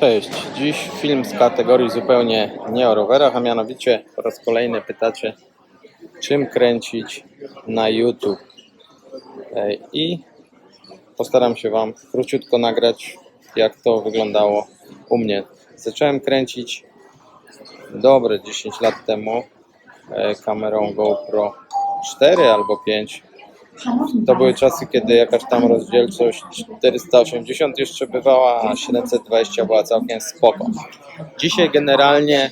Cześć, dziś film z kategorii zupełnie nie o rowerach, a mianowicie po raz kolejny pytacie, czym kręcić na YouTube. I postaram się Wam króciutko nagrać, jak to wyglądało u mnie. Zacząłem kręcić dobre 10 lat temu e, kamerą GoPro 4 albo 5 to były czasy, kiedy jakaś tam rozdzielczość 480 jeszcze bywała, a 720 była całkiem spoko. Dzisiaj generalnie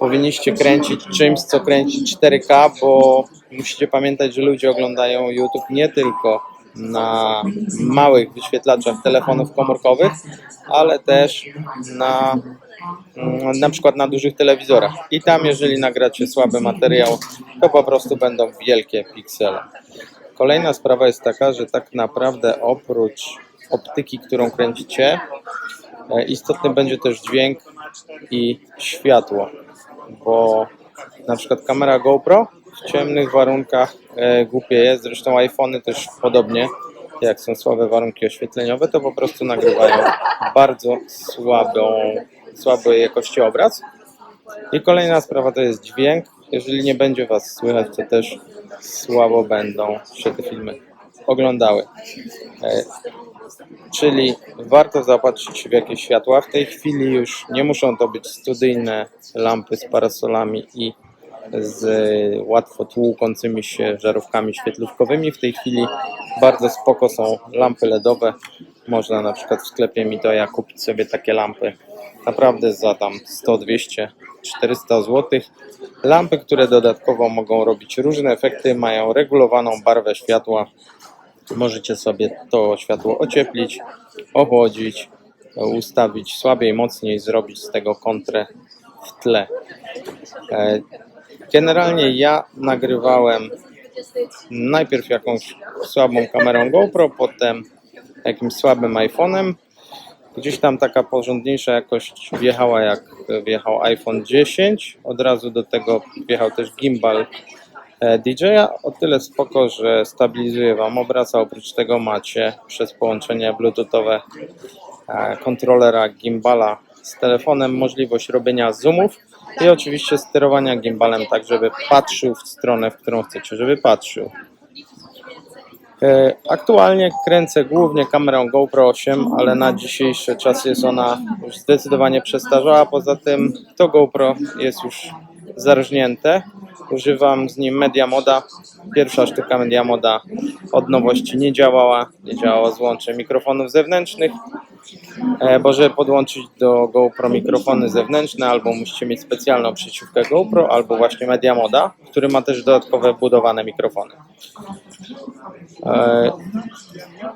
powinniście kręcić czymś, co kręci 4K, bo musicie pamiętać, że ludzie oglądają YouTube nie tylko na małych wyświetlaczach telefonów komórkowych, ale też na mm, na przykład na dużych telewizorach. I tam, jeżeli nagracie słaby materiał, to po prostu będą wielkie piksele. Kolejna sprawa jest taka, że tak naprawdę oprócz optyki, którą kręcicie, e, istotny będzie też dźwięk i światło, bo na przykład kamera GoPro w ciemnych warunkach e, głupie jest, zresztą iPhony też podobnie, jak są słabe warunki oświetleniowe, to po prostu nagrywają bardzo słabą, słabej jakości obraz. I kolejna sprawa to jest dźwięk. Jeżeli nie będzie Was słychać, to też słabo będą się te filmy oglądały. E, Czyli warto zaopatrzyć się w jakieś światła. W tej chwili już nie muszą to być studyjne lampy z parasolami i z łatwo tłukącymi się żarówkami świetlówkowymi. W tej chwili bardzo spoko są lampy LEDowe. Można na przykład w sklepie Mitoja kupić sobie takie lampy naprawdę za tam 100, 200, 400 zł. Lampy, które dodatkowo mogą robić różne efekty, mają regulowaną barwę światła. Możecie sobie to światło ocieplić, ochłodzić, ustawić słabiej, mocniej, zrobić z tego kontrę w tle. E, Generalnie ja nagrywałem najpierw jakąś słabą kamerą GoPro, potem jakimś słabym iPhone'em. Gdzieś tam taka porządniejsza jakość wjechała jak wjechał iPhone 10. Od razu do tego wjechał też gimbal e, DJ'a. O tyle spoko, że stabilizuje Wam obraz, a oprócz tego macie przez połączenie bluetoothowe e, kontrolera gimbala z telefonem możliwość robienia zoomów i oczywiście sterowania gimbalem tak, żeby patrzył w stronę, w którą chcecie, żeby patrzył. E, Aktualnie kręcę głównie kamerą GoPro 8, ale na dzisiejsze czasy jest ona już zdecydowanie przestarzała. Poza tym to GoPro jest już zarżnięte. Używam z nim Media Moda. Pierwsza sztuka Media Moda od nowości nie działała. Nie działała z łączem mikrofonów zewnętrznych. E, Bo żeby podłączyć do GoPro mikrofony zewnętrzne, albo musicie mieć specjalną przyciówkę GoPro, albo właśnie Media Moda, który ma też dodatkowe budowane mikrofony. E,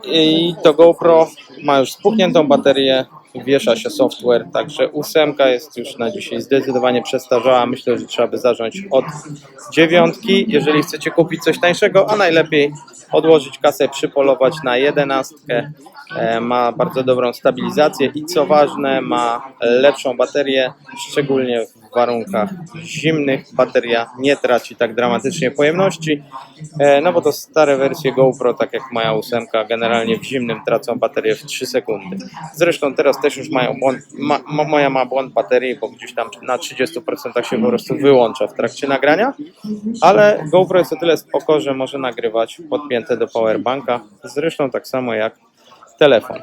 I to GoPro ma już spuchniętą baterię, wiesza się software, także ósemka jest już na dzisiaj zdecydowanie przestarzała. Myślę, że trzeba by zacząć od dziewiątki, jeżeli chcecie kupić coś tańszego, a najlepiej odłożyć kasę, przypolować na jedenastkę. E, Ma bardzo dobrą stabilizację i co ważne, ma lepszą baterię, szczególnie w warunkach zimnych. Bateria nie traci tak dramatycznie pojemności, e, no bo to stare wersje GoPro, tak jak moja ósemka, generalnie w zimnym tracą baterię w 3 sekundy. Zresztą teraz też już mają błąd, ma, moja ma błąd baterii, bo gdzieś tam na 30% się po prostu wyłącza w trakcie nagrania, ale GoPro jest o tyle spoko, że może nagrywać podpięte do powerbanka, zresztą tak samo jak telefon.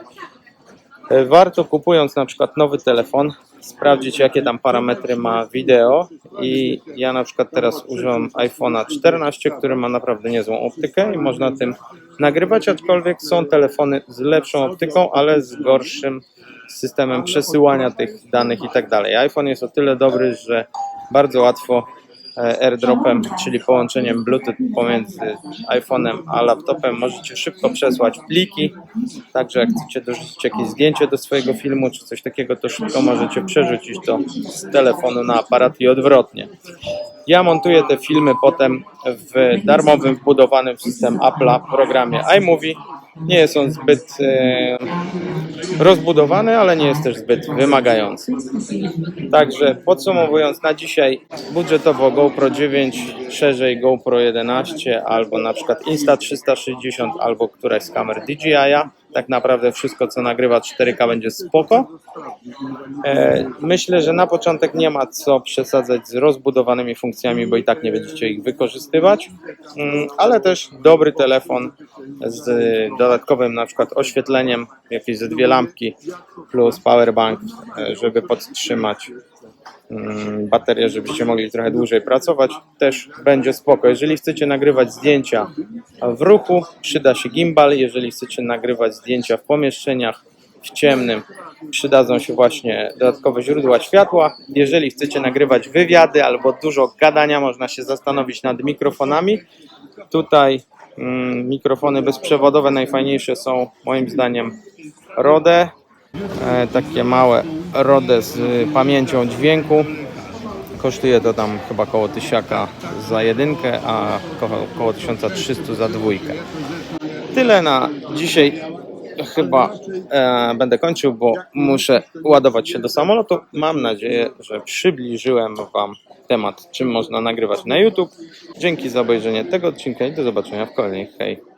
E, Warto kupując na przykład nowy telefon sprawdzić jakie tam parametry ma wideo i ja na przykład teraz używam iPhone'a 14, który ma naprawdę niezłą optykę i można tym nagrywać, aczkolwiek są telefony z lepszą optyką, ale z gorszym systemem przesyłania tych danych i tak dalej. iPhone jest o tyle dobry, że bardzo łatwo airdropem, czyli połączeniem Bluetooth pomiędzy iPhone'em a laptopem możecie szybko przesłać pliki, także jak chcecie dorzucić jakieś zdjęcie do swojego filmu czy coś takiego, to szybko możecie przerzucić to z telefonu na aparat i odwrotnie. Ja montuję te filmy potem w darmowym, wbudowanym w system Apple'a programie iMovie. Nie jest on zbyt e, rozbudowany, ale nie jest też zbyt wymagający. Także podsumowując na dzisiaj budżetowo GoPro 9, szerzej GoPro 11 albo na przykład Insta360 albo któraś z kamer DJI. Tak naprawdę wszystko co nagrywa 4K będzie spoko. E, Myślę, że na początek nie ma co przesadzać z rozbudowanymi funkcjami, bo i tak nie będziecie ich wykorzystywać, Mm, ale też dobry telefon z dodatkowym na przykład oświetleniem, jakieś ze dwie lampki plus powerbank, e, żeby podtrzymać baterię, żebyście mogli trochę dłużej pracować, też będzie spoko. Jeżeli chcecie nagrywać zdjęcia w ruchu, przyda się gimbal. Jeżeli chcecie nagrywać zdjęcia w pomieszczeniach, w ciemnym, przydadzą się właśnie dodatkowe źródła światła. Jeżeli chcecie nagrywać wywiady albo dużo gadania, można się zastanowić nad mikrofonami. Tutaj mm, mikrofony bezprzewodowe najfajniejsze są moim zdaniem Rode. E, takie małe Rode z y, pamięcią dźwięku. Kosztuje to tam chyba koło tysiaka za jedynkę, a koło, koło 1300 za dwójkę. Tyle na dzisiaj. Chyba e, będę kończył, bo muszę ładować się do samolotu. Mam nadzieję, że przybliżyłem Wam temat, czym można nagrywać na YouTube. Dzięki za obejrzenie tego odcinka i do zobaczenia w kolejnych. Hej!